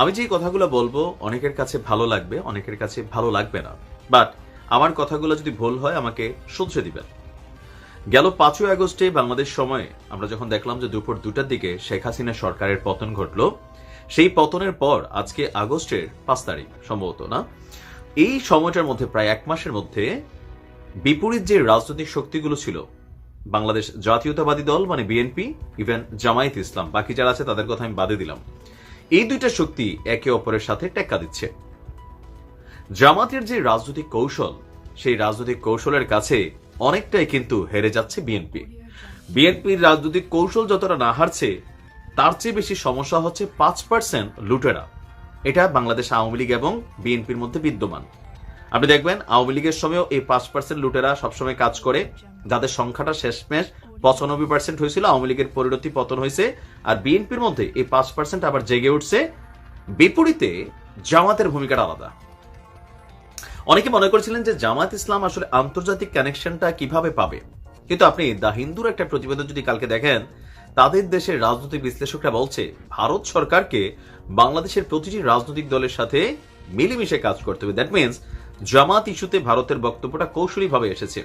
আমি যে কথাগুলো বলব, অনেকের কাছে ভালো লাগবে, অনেকের কাছে ভালো লাগবে না। বাট আমার কথাগুলো যদি ভুল হয়, আমাকে শুধরে দিবেন। গেল পাঁচই আগস্টে বাংলাদেশ সময়ে আমরা যখন দেখলাম যে দুপুর দুটার দিকে শেখ হাসিনা সরকারের পতন ঘটল, সেই পতনের পর আজকে আগস্টের পাঁচ তারিখ সম্ভবত, না? এই সময়টার মধ্যে, প্রায় এক মাসের মধ্যে বিপরীত যে রাজনৈতিক শক্তিগুলো ছিল, বাংলাদেশ জাতীয়তাবাদী দল মানে বিএনপি, ইভেন জামায়াত ইসলাম, বাকি যারা আছে তাদের কথা আমি বাদে দিলাম। এই দুইটা শক্তি একে অপরের সাথে টেক্কা দিচ্ছে। জামাতের যে রাজনৈতিক কৌশল, সেই রাজনৈতিক কৌশলের কাছে অনেকটাই কিন্তু হেরে যাচ্ছে বিএনপি বিএনপির রাজনৈতিক কৌশল যতটা না হারছে, তার চেয়ে বেশি সমস্যা হচ্ছে পাঁচ পার্সেন্ট লুটেরা। এটা বাংলাদেশ আওয়ামী লীগ এবং বিএনপির মধ্যে বিদ্যমান। আপনি দেখবেন, আওয়ামী লীগের সময়ও এই পাঁচ পার্সেন্ট লুটেরা সবসময় কাজ করে, যাদের সংখ্যাটা শেষমেশ পঁচানব্বই পার্সেন্ট হয়েছিল, আওয়ামী লীগের পরিণতি পতন হয়েছে, আর বিএনপির মধ্যে এই পাঁচ পার্সেন্ট আবার জেগে উঠছে। বিপরীতে জামাতের ভূমিকাটা আলাদা। অনেকে মনে করছিলেন যে জামাত ইসলাম আসলে আন্তর্জাতিক কানেকশনটা কীভাবে পাবে? কিন্তু আপনি হিন্দুর একটা প্রতিবেদন যদি কালকে দেখেন, তাদের দেশের রাজনৈতিক বিশ্লেষকরা বলছে, ভারত সরকারকে বাংলাদেশের প্রতিটি রাজনৈতিক দলের সাথে মিলেমিশে কাজ করতে হবে। দ্যাট মিনস জামাত ইস্যুতে ভারতের বক্তব্যটা কৌশলীভাবে এসেছে।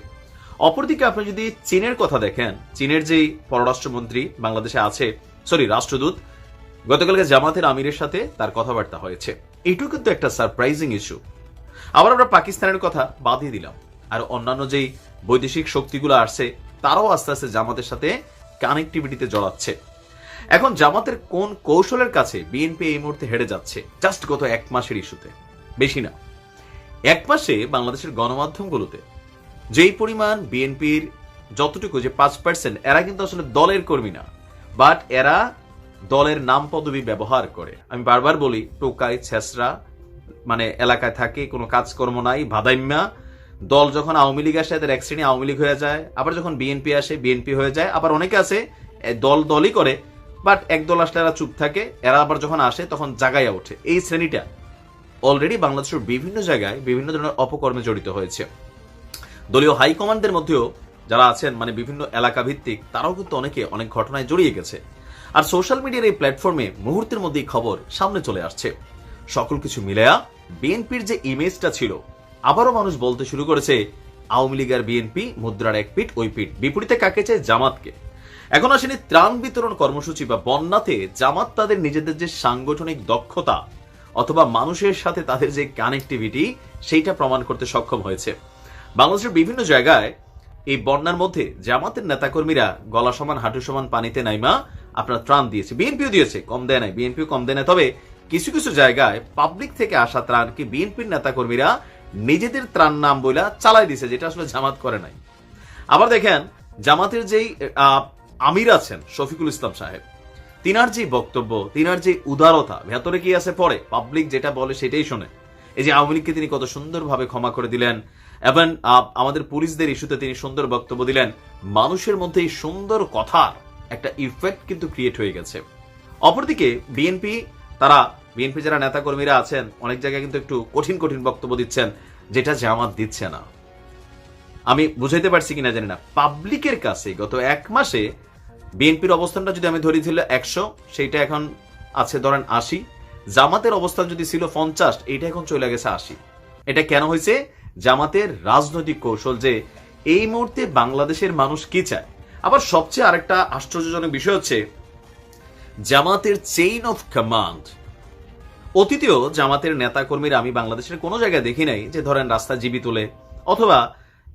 অপরদিকে আপনি যদি চীনের কথা দেখেন, চীনের যেই পররাষ্ট্রমন্ত্রী বাংলাদেশে আছে, সরি, রাষ্ট্রদূত, গতকালকে জামাতের আমিরের সাথে তার কথাবার্তা হয়েছে। এটুকু কিন্তু একটা সারপ্রাইজিং ইস্যু আবার আমরা পাকিস্তানের কথা বাদই দিলাম। আর অন্যান্য যেই বৈদেশিক শক্তিগুলো আসছে, তারাও আস্তে আস্তে জামাতের সাথে কানেক্টিভিটিতে জড়াচ্ছে। এখন জামাতের কোন কৌশলের কাছে বিএনপি এই মুহূর্তে হেরে যাচ্ছে জাস্ট গত এক মাসের ইস্যুতে বেশি না। এক মাসে বাংলাদেশের গণমাধ্যমগুলোতে যেই পরিমাণ বিএনপির যতটুকু, যে পাঁচ পার্সেন্ট এরা কিন্তু আসলে দলের কর্মী না। বাট এরা দলের নাম পদবি ব্যবহার করে। আমি বারবার বলি টোকাই ছেসরা মানে এলাকায় থাকে, কোনো কাজকর্ম নাই, ভাদাইম্যা। দল যখন আওয়ামী লীগ আসে, এদের এক শ্রেণি আওয়ামী লীগ হয়ে যায়। আবার যখন বিএনপি আসে, বিএনপি হয়ে যায়। আবার অনেকে আছে দল দলই করে বাট এক দল আসলে এরা চুপ থাকে। এরা আবার যখন আসে, তখন জাগাইয়া ওঠে। এই শ্রেণীটা অলরেডি বাংলাদেশের বিভিন্ন জায়গায় বিভিন্ন ধরনের অপকর্মে জড়িত হয়েছে। দলীয় হাইকমান্ডের মধ্যেও যারা আছেন মানে বিভিন্ন এলাকা ভিত্তিক তারাও কিন্তু অনেকে অনেক ঘটনায় জড়িয়ে গেছে। আর সোশ্যাল মিডিয়ার এই প্ল্যাটফর্মে মুহূর্তের মধ্যেই খবর সামনে চলে আসছে। সকল কিছু মিলেয়া বিএনপির যে ইমেজটা ছিল, আবারও মানুষ বলতে শুরু করেছে, আওয়ামী লীগ আর বিএনপি মুদ্রার এক পিঠ, ওই পিঠ। বিপরীতে কাকে চায়? জামাতকে। এখন আসেনি ত্রাণ বিতরণ কর্মসূচি বা বন্যাতে জামাত তাদের নিজেদের যে সাংগঠনিক দক্ষতা অথবা মানুষের সাথে তাদের যে কানেক্টিভিটি সেইটা প্রমাণ করতে সক্ষম হয়েছে। বাংলাদেশের বিভিন্ন জায়গায় এই বন্যার মধ্যে জামাতের নেতাকর্মীরা গলা সমান, হাঁটু সমান, পানিতে নাইমা আপনার ত্রাণ দিয়েছে। বিএনপিও দিয়েছে, কম দেয় নাই, বিএনপিও কম দেয় না তবে কিছু কিছু জায়গায় পাবলিক থেকে আসা ত্রাণকে বিএনপির নেতাকর্মীরা নিজেদের ত্রাণ নাম বইলা চালাই দিছে, যেটা আসলে জামাত করে নাই। আবার দেখেন, জামাতের যেই আমির আছেন শফিকুল ইসলাম সাহেব, তিনার যে বক্তব্য, তিনার যে উদারতা, ভেতরে কি আছে পরে? পাবলিক যেটা বলে সেটাই শোনে। এই যে আওয়ামী লীগকে তিনি কত সুন্দরভাবে ক্ষমা করে দিলেন এবং আমাদের পুলিশদের ইস্যুতে তিনি সুন্দর বক্তব্য দিলেন। মানুষের মধ্যে এই সুন্দর কথার একটা ইফেক্ট কিন্তু ক্রিয়েট হয়ে গেছে। অপরদিকে বিএনপি তারা বিএনপি যারা নেতাকর্মীরা আছেন, অনেক জায়গায় কিন্তু একটু কঠিন কঠিন বক্তব্য দিচ্ছেন, যেটা জামাত দিচ্ছে না। আমি বুঝাইতে পারছি কিনা জানি না। পাবলিকের কাছে গত এক মাসে বিএনপির অবস্থানটা যদি আমি ধরি, ছিল একশো, সেইটা এখন আছে ধরেন আশি। জামাতের অবস্থান যদি ছিল পঞ্চাশ, এইটা এখন চলে গেছে আশি। এটা কেন হয়েছে? জামাতের রাজনৈতিক কৌশল যে এই মুহূর্তে বাংলাদেশের মানুষ কি চায়। আবার সবচেয়ে আরেকটা আশ্চর্যজনক বিষয় হচ্ছে, জামাতের চেইন অফ কমান্ড অতীতেও জামাতের নেতাকর্মীরা আমি বাংলাদেশের কোনো জায়গায় দেখি নাই যে ধরেন রাস্তা জিবি তোলে, অথবা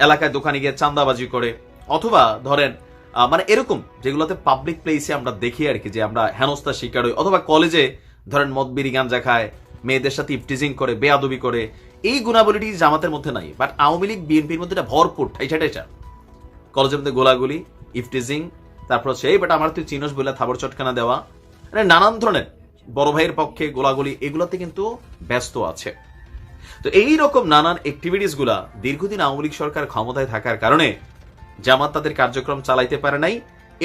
এলাকায় দোকানে গিয়ে চান্দাবাজি করে, অথবা ধরেন মানে এরকম যেগুলোতে পাবলিক প্লেসে আমরা দেখি আর কি, যে আমরা হেনস্থার শিকার হই, অথবা কলেজে ধরেন মদ বিড়ি গাঞ্জা খায়, মেয়েদের সাথে ইফটিজিং করে, বেয়াদবি করে এই গুণাবলীটি জামাতের মধ্যে নাই বাট আওয়ামী লীগ, বিএনপির মধ্যে এটা ভরপুর ঠাইছা ঠাইছা কলেজের মধ্যে গোলাগুলি, ইফটিজিং, তারপর হচ্ছে এই বাট আমার তুই চিনস বলে থাবর চটকানা দেওয়া। মানে নানান ধরনের, বড় ভাইয়ের পক্ষে গোলাগুলি, এগুলোতে কিন্তু ব্যস্ত আছে। তো এই রকম নানান অ্যাক্টিভিটিসগুলা দীর্ঘদিন আওয়ামী লীগ সরকার ক্ষমতায় থাকার কারণে জামাত তাদের কার্যক্রম চালাইতে পারে নাই।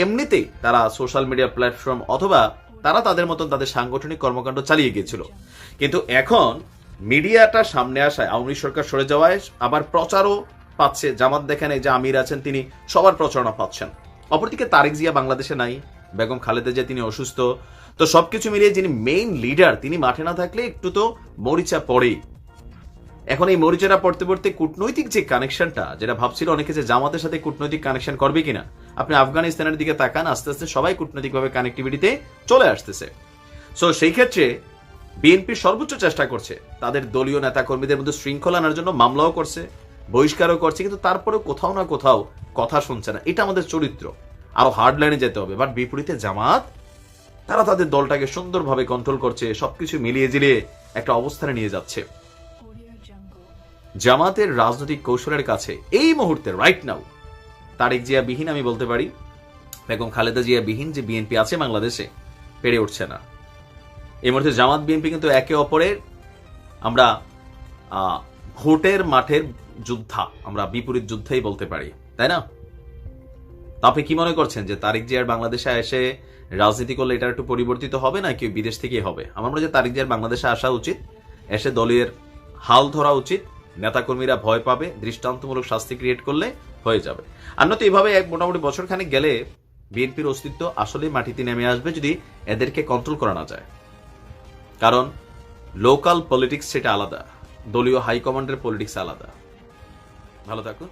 এমনিতেই তারা সোশ্যাল মিডিয়া প্ল্যাটফর্ম অথবা তারা তাদের মতন তাদের সাংগঠনিক কর্মকাণ্ড চালিয়ে গিয়েছিল। কিন্তু এখন মিডিয়াটা সামনে আসায় আওয়ামী সরকার সরে যাওয়ায় আবার প্রচারও পাচ্ছে। জামাত দেখেন এই যে আমির আছেন, তিনি সবার প্রচারণা পাচ্ছেন। অপরদিকে তারেক জিয়া বাংলাদেশে নাই, বেগম খালেদা জিয়া তিনি অসুস্থ। তো সবকিছু মিলিয়ে যিনি মেইন লিডার তিনি মাঠে না থাকলে একটু তো মরিচা পড়েই। এখন এই মরিচারা পড়তে পড়তে কূটনৈতিক যে কানেকশনটা যেটা ভাবছিল অনেকে যে জামাতের সাথে কূটনৈতিক কানেকশন করবে কিনা, আপনি আফগানিস্তানের দিকে তাকান, আস্তে আস্তে সবাই কূটনৈতিকভাবে কানেক্টিভিটিতে চলে আসতেছে। সো সেই ক্ষেত্রে বিএনপি সর্বোচ্চ চেষ্টা করছে। তাদের দলীয় নেতা কর্মীদের মধ্যে শৃঙ্খলা আনার জন্য মামলাও করছে, বহিষ্কারও করছে, কিন্তু তারপরেও কোথাও না কোথাও কথা শুনছে না। এটা আমাদের চরিত্র। আরও হার্ড লাইনে যেতে হবে, বাট বিপরীতে জামাত, তারা তাদের দলটাকে সুন্দরভাবে কন্ট্রোল করছে, সবকিছু মিলিয়ে জিলিয়ে একটা অবস্থানে নিয়ে যাচ্ছে। জামাতের রাজনৈতিক কৌশলের কাছে এই মুহূর্তে রাইট নাও তারেক জিয়া বিহীন আমি বলতে পারি, বেগম খালেদা জিয়া বিহীন যে বিএনপি আছে বাংলাদেশে, পেরে উঠছে না। এই মুহূর্তে জামাত বিএনপি কিন্তু একে অপরের, আমরা ভোটের মাঠের যোদ্ধা, আমরা বিপরীত যুদ্ধেই বলতে পারি, তাই না? তা আপনি কি মনে করছেন যে তারিক জিয়ার বাংলাদেশে এসে রাজনীতি করলে এটা একটু পরিবর্তিত হবে না কি বিদেশ থেকেই হবে? আমার মনে হয় তারিক জিয়ার বাংলাদেশে আসা উচিত, এসে দলের হাল ধরা উচিত, নেতাকর্মীরা ভয় পাবে, দৃষ্টান্তমূলক শাস্তি ক্রিয়েট করলে হয়ে যাবে। আর নয়তো এক মোটামুটি বছর খানেক গেলে বিএনপির অস্তিত্ব আসলে মাটিতে নেমে আসবে যদি এদেরকে কন্ট্রোল করা না যায়। কারণ লোকাল পলিটিক্স সেটা আলাদা দলীয় হাইকমান্ডের পলিটিক্স আলাদা। ভালো থাকুন।